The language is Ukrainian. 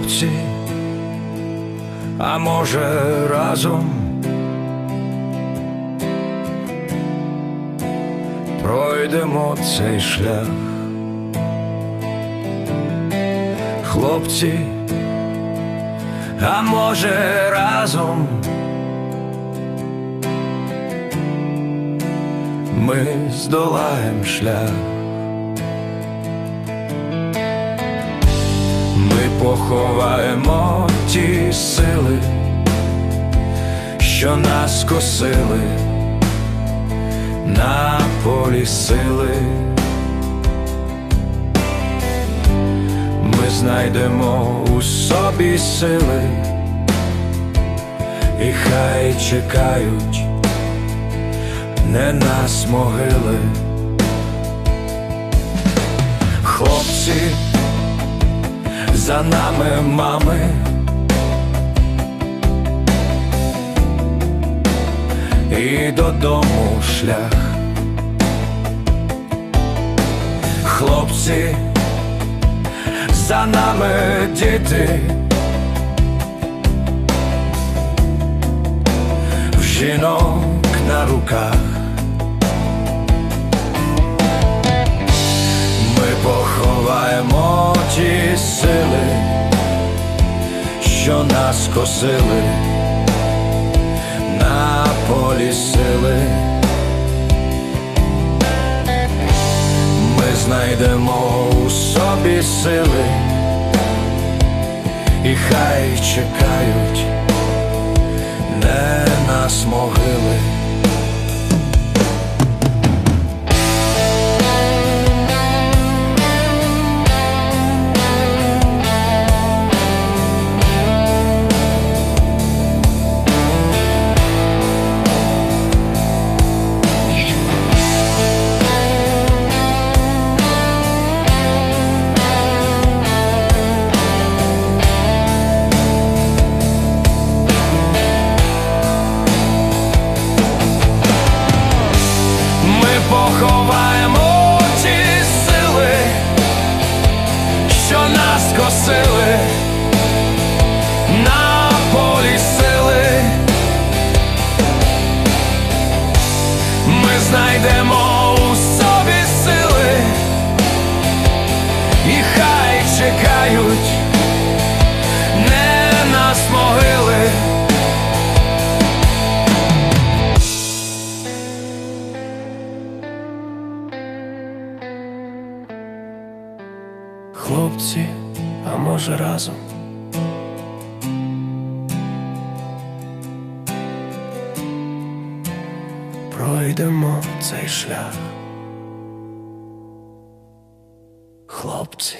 хлопці, а може разом? Пройдемо цей шлях, хлопці, а може разом? Ми здолаєм шлях. Поховаємо ті сили, що нас косили на полі сили. Ми знайдемо у собі сили, і хай чекають не нас могили. За нами мами. І додому шлях. Хлопці, за нами діти. В жінок на руках. Що нас косили на полі сили. Ми знайдемо у собі сили, і хай чекають Хлопці, а може разом. Пройдемо цей шлях. Хлопці.